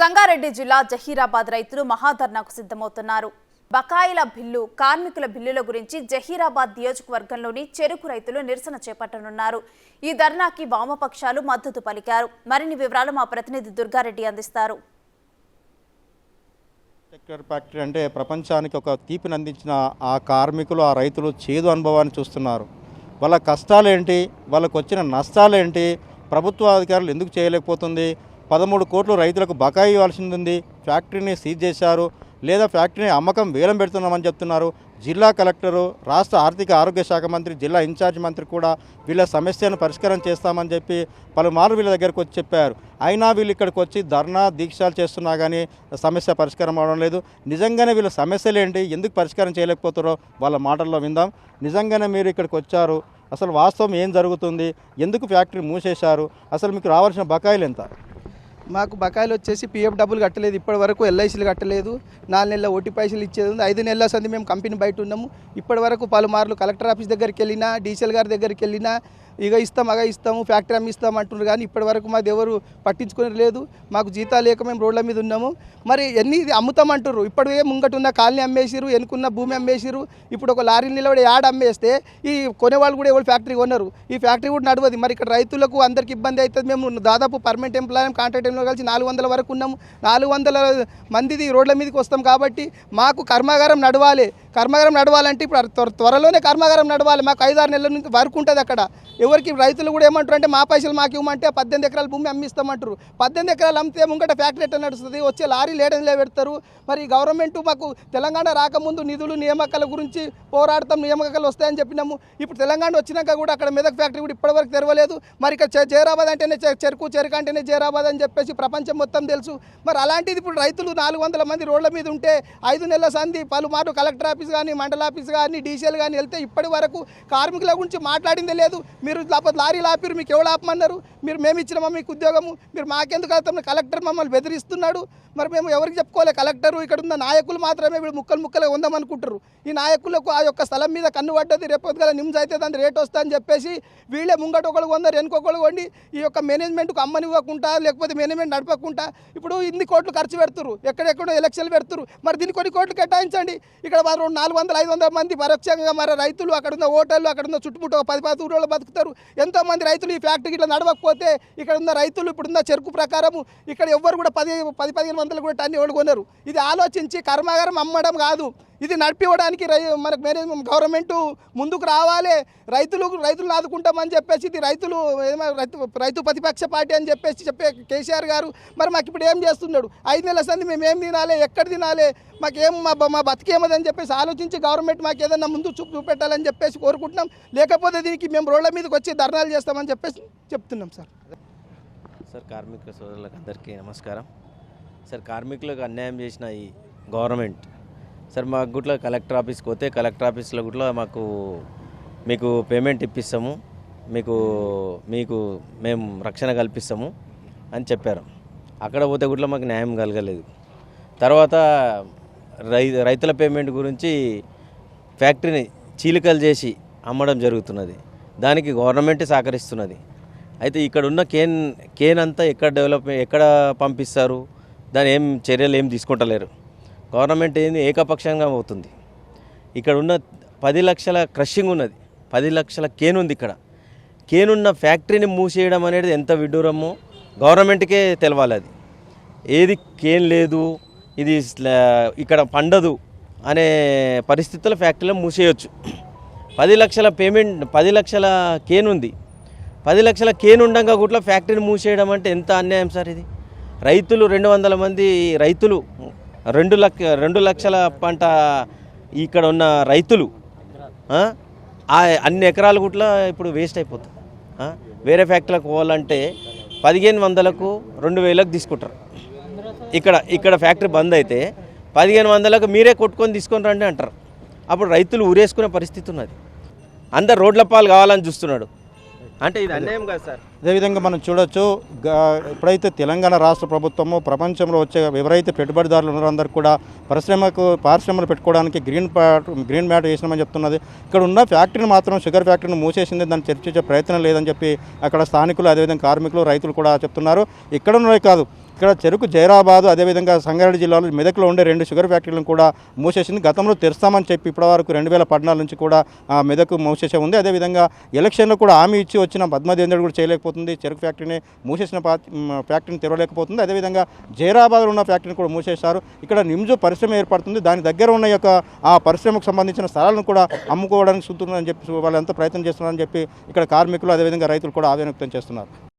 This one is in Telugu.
సంగారెడ్డి జిల్లా జహీరాబాద్ రైతులు మహాధర్నాకు సిద్ధమవుతున్నారు. బకాయిల బిల్లు కార్మికుల బిల్లుల గురించి జహీరాబాద్ నియోజకవర్గంలోని చెరుకు రైతులు నిరసన చేపట్టనున్నారు. ఈ ధర్నాకి వామపక్షాలు మద్దతు పలికారు. మరిన్ని వివరాలు మా ప్రతినిధి దుర్గారెడ్డి అందిస్తారు. సెక్టర్ ఫ్యాక్టరీ అంటే ప్రపంచానికి ఒక తీపిని అందించిన ఆ కార్మికులు ఆ రైతులు చేదు అనుభవాన్ని చూస్తున్నారు. వాళ్ళ కష్టాలేంటి? వాళ్ళకు వచ్చిన నష్టాలేంటి? ప్రభుత్వ అధికారులు ఎందుకు చేయలేకపోతుంది? పదమూడు కోట్లు రైతులకు బకాయి ఇవ్వాల్సింది ఉంది ఫ్యాక్టరీని సీజ్ చేశారు. లేదా ఫ్యాక్టరీని అమ్మకం వేలం పెడుతున్నామని చెప్తున్నారు. జిల్లా కలెక్టరు రాష్ట్ర ఆర్థిక ఆరోగ్య శాఖ మంత్రి జిల్లా ఇన్ఛార్జ్ మంత్రి కూడా వీళ్ళ సమస్యను పరిష్కారం చేస్తామని చెప్పి పలుమార్లు వీళ్ళ దగ్గరకు వచ్చి చెప్పారు. అయినా వీళ్ళు ఇక్కడికి వచ్చి ధర్నా దీక్షలు చేస్తున్నా కానీ సమస్య పరిష్కారం అవడం లేదు. నిజంగానే వీళ్ళ సమస్యలు ఏంటి ఎందుకు పరిష్కారం చేయలేకపోతారో వాళ్ళ మాటల్లో విందాం. నిజంగానే మీరు ఇక్కడికి వచ్చారు. అసలు వాస్తవం ఏం జరుగుతుంది? ఎందుకు ఫ్యాక్టరీ మూసేశారు? అసలు మీకు రావాల్సిన బకాయిలు ఎంత? మాకు బకాయిలు వచ్చేసి పిఎఫ్ డబ్బులు కట్టలేదు ఇప్పటి వరకు ఎల్ఐసీలు కట్టలేదు. నాలుగు నెలల ఓటీ పైసలు ఇచ్చేది ఉంది. ఐదు నెలల సంది మేము కంపెనీ బయట ఉన్నాము. ఇప్పటి వరకు పలుమార్లు కలెక్టర్ ఆఫీస్ దగ్గరికి వెళ్ళినా డీసీఎల్ గారి దగ్గరికి వెళ్ళినా ఇక ఇస్తాం అగా ఇస్తాము ఫ్యాక్టరీ అమ్మి ఇస్తాం అంటున్నారు కానీ ఇప్పటి వరకు మాది ఎవరు పట్టించుకుని లేదు. మాకు జీతాలు లేక మేము రోడ్ల మీద ఉన్నాము. మరి ఎన్ని ఇది అమ్ముతామంటారు ఇప్పటికే ముంగట ఉన్న కాలనీ అమ్మేసిరు ఎనుకున్న భూమి అమ్మేసిరు ఇప్పుడు ఒక లారీ నిలబడి యాడ్ అమ్మేస్తే ఈ కొనేవాళ్ళు కూడా ఎవరు ఫ్యాక్టరీ కొన్నారు ఈ ఫ్యాక్టరీ కూడా నడవదు. మరి ఇక్కడ రైతులకు అందరికి ఇబ్బంది అవుతుంది మేము దాదాపు పర్మనెంట్ ఎంప్లాయ్ కాంట్రాక్ట్ ఎంప్లాయ్ కలిసి నాలుగు వందల వరకు ఉన్నాము. నాలుగు వందల మందిది రోడ్ల మీదకి వస్తాం కాబట్టి మాకు కర్మాగారం నడవాలి. కర్మాగారం నడవాలంటే ఇప్పుడు త్వర- త్వరలోనే కర్మాగారం నడవాలి. మాకు ఐదారు నెలల నుంచి వరకు ఉంటుంది అక్కడ. ఎవరికి రైతులు కూడా ఏమంటారు అంటే మా పైసలు మాకు ఇవ్వమంటే పద్దెనిమిది ఎకరాల భూమి అమ్మిస్తామంటారు. పద్దెనిమిది ఎకరాలు అమ్మితే ముంగట ఫ్యాక్టరీ ఎట్లా నడుస్తుంది? వచ్చే లారీ లేడన్లే పెడతారు మరి గవర్నమెంట్ మాకు తెలంగాణ రాకముందు నిధులు నియామకాల గురించి పోరాడతాం నియామకాలు వస్తాయని చెప్పినాము. ఇప్పుడు తెలంగాణ వచ్చినాక కూడా అక్కడ మెదక్ ఫ్యాక్టరీ కూడా ఇప్పటివరకు తెరవలేదు. మరి ఇక్కడ చేరాబాద్ జైరాబాద్ అంటేనే చె- చెరుకు చెరుకు అంటేనే జైరాబాద్ అని చెప్పేసి ప్రపంచం మొత్తం తెలుసు. మరి అలాంటిది ఇప్పుడు రైతులు నాలుగు వందల మంది రోడ్ల మీద ఉంటే ఐదు నెలల సంధి పలుమార్లు కలెక్టర్ ఆఫీస్ కానీ మండల ఆఫీస్ కానీ డీసీఎల్ కానీ వెళ్తే ఇప్పటి వరకు కార్మికుల గురించి మాట్లాడిందే లేదు. మీరు లేకపోతే లారీలు ఆపిరు మీకు ఎవరు ఆపమన్నారు? మీరు మేము ఇచ్చినామా మీకు ఉద్యోగము? మీరు మాకెందుకు వెళ్తాము కలెక్టర్ మమ్మల్ని బెదిరిస్తున్నాడు. మరి మేము ఎవరికి చెప్పుకోవాలి? కలెక్టరు ఇక్కడ ఉన్న నాయకులు మాత్రమే వీళ్ళు ముక్కలు ముక్కలుగా ఉందామనుకుంటారు ఈ నాయకులకు ఆ యొక్క స్థలం మీద కన్ను పడ్డది రేపు గల నిమ్స్ అయితే దాని రేట్ వస్తా అని చెప్పేసి వీళ్ళే ముంగట ఒకళ్ళు కొందరు వెనుకొకళ్ళు కొండి ఈ యొక్క మేనేజ్మెంట్కు అమ్మనివ్వకుండా లేకపోతే మేనేజ్మెంట్ నడపకుండా ఇప్పుడు ఇన్ని కోట్లు ఖర్చు పెడుతురు ఎక్కడెక్కడో ఎలక్షన్లు పెడుతురు మరి దీన్ని కొన్ని కోట్లు కేటాయించండి. ఇక్కడ మరి నాలుగు వందల ఐదు వందల మంది పరోక్షంగా మరి రైతులు అక్కడ ఉన్న హోటళ్ళు అక్కడ ఉన్న చుట్టుముట్టు ఒక పది పది ఊళ్ళో బతుకుతారు. ఎంతోమంది రైతులు ఈ ఫ్యాక్టరీ ఇట్లా నడవకపోతే ఇక్కడ ఉన్న రైతులు ఇప్పుడున్న చెరుకు ప్రకారము ఇక్కడ ఎవ్వరు కూడా పది పది పదిహేను వందలు కూడా టన్ను ఎవరు ఇది ఆలోచించి కర్మాగారం అమ్మడం కాదు. ఇది నడిపివ్వడానికి రై మనకు మేనేజ్మెంట్ గవర్నమెంట్ ముందుకు రావాలి. రైతులు రైతులు ఆదుకుంటామని చెప్పేసి ఇది రైతులు రైతు రైతు ప్రతిపక్ష పార్టీ అని చెప్పేసి చెప్పే కేసీఆర్ గారు మరి మాకు ఇప్పుడు ఏం చేస్తున్నాడు? ఐదు నెలల సంది మేము ఏం తినాలి? ఎక్కడ తినాలి? మాకేం మా మా బతికేమదని చెప్పేసి ఆలోచించి గవర్నమెంట్ మాకు ఏదన్నా ముందు చూపు చూపెట్టాలని చెప్పేసి కోరుకుంటున్నాం. లేకపోతే దీనికి మేము రోడ్ల మీదకి వచ్చి ధర్నాలు చేస్తామని చెప్పేసి చెప్తున్నాం సార్. సార్ కార్మిక సోదరులకు అందరికీ నమస్కారం. సార్ కార్మికులకు అన్యాయం చేసిన ఈ గవర్నమెంట్ సార్ మా గుట్ల కలెక్టర్ ఆఫీస్కి పోతే కలెక్టర్ ఆఫీస్లో గుట్ల మాకు మీకు పేమెంట్ ఇప్పిస్తాము. మీకు మీకు మేము రక్షణ కల్పిస్తాము అని చెప్పారు. అక్కడ పోతే గుట్ల మాకు న్యాయం కలగలేదు. తర్వాత రై రైతుల పేమెంట్ గురించి ఫ్యాక్టరీని చీలికలు చేసి అమ్మడం జరుగుతున్నది. దానికి గవర్నమెంట్ సహకరిస్తున్నది. అయితే ఇక్కడ ఉన్న కేన్ కేన్ అంతా ఎక్కడ డెవలప్ ఎక్కడ పంపిస్తారు? దాని ఏం చర్యలు ఏం తీసుకుంటలేరు. గవర్నమెంట్ ఏంది? ఏకపక్షంగా అవుతుంది. ఇక్కడ ఉన్న పది లక్షల క్రషింగ్ ఉన్నది. పది లక్షల కేన్ ఉంది ఇక్కడ. కేనున్న ఫ్యాక్టరీని మూసేయడం అనేది ఎంత విడ్డూరమో గవర్నమెంట్కే తెలవాలి అది. ఏది కేన్ లేదు ఇది స్లా- ఇక్కడ పండదు అనే పరిస్థితుల్లో ఫ్యాక్టరీలో మూసేయొచ్చు. పది లక్షల పేమెంట్ పది లక్షల కేన్ ఉంది. పది లక్షల కేన్ ఉండగా కూడా ఫ్యాక్టరీని మూసేయడం అంటే ఎంత అన్యాయం సార్ ఇది? రైతులు రెండు వందల మంది రైతులు రెండు లక్ష రెండు లక్షల పంట ఇక్కడ ఉన్న రైతులు ఆ, అన్ని ఎకరాలు గుట్ల ఇప్పుడు వేస్ట్ అయిపోతుంది వేరే ఫ్యాక్టరీలకు పోవాలంటే పదిహేను వందలకు రెండు వేలకు తీసుకుంటారు. ఇక్కడ ఇక్కడ ఫ్యాక్టరీ బంద్ అయితే పదిహేను వందలకు మీరే కొట్టుకొని తీసుకొని రండి అంటారు. అప్పుడు రైతులు ఊరేసుకునే పరిస్థితి ఉన్నది. అందరు రోడ్ల పాలు కావాలని చూస్తున్నాడు. అంటే ఇది అన్యాయం కాదు సార్. అదేవిధంగా మనం చూడొచ్చు గా- ఎప్పుడైతే తెలంగాణ రాష్ట్ర ప్రభుత్వము ప్రపంచంలో వచ్చే ఎవరైతే పెట్టుబడిదారులు ఉన్నారో అందరికి కూడా పరిశ్రమకు పారిశ్రమలు పెట్టుకోవడానికి గ్రీన్ ప్యాట్ గ్రీన్ మ్యాట్ వేసినామని చెప్తున్నది. ఇక్కడ ఉన్న ఫ్యాక్టరీని మాత్రం షుగర్ ఫ్యాక్టరీని మూసేసింది దాన్ని చర్చించే ప్రయత్నం లేదని చెప్పి అక్కడ స్థానికులు అదేవిధంగా కార్మికులు రైతులు కూడా చెప్తున్నారు. ఇక్కడ ఉన్నవే కాదు ఇక్కడ చెరుకు జైరాబాదు అదేవిధంగా సంగారెడ్డి జిల్లాలో మెదక్లో ఉండే రెండు షుగర్ ఫ్యాక్టరీలను కూడా మూసేసింది. గతంలో తెరుస్తామని చెప్పి ఇప్పటివరకు రెండు వేల పద్నాలుగు నుంచి కూడా మెదక్ మూసేసే ఉంది. అదేవిధంగా ఎలక్షన్లో కూడా హామీ ఇచ్చి వచ్చిన పద్మదేంద్రుడు కూడా చేయలేకపోతుంది. చెరుకు ఫ్యాక్టరీని మూసేసిన ఫ్యాక్టరీని తెరవలేకపోతుంది. అదేవిధంగా జైరాబాద్లో ఉన్న ఫ్యాక్టరీని కూడా మూసేశారు. ఇక్కడ నిమ్జు పరిశ్రమ ఏర్పడుతుంది. దాని దగ్గర ఉన్న యొక్క ఆ పరిశ్రమకు సంబంధించిన స్థలాలను కూడా అమ్ముకోవడానికి చూస్తున్నారని చెప్పి వాళ్ళు ఎంత ప్రయత్నం చేస్తున్నారని చెప్పి ఇక్కడ కార్మికులు అదేవిధంగా రైతులు కూడా ఆవేదన వ్యక్తం చేస్తున్నారు.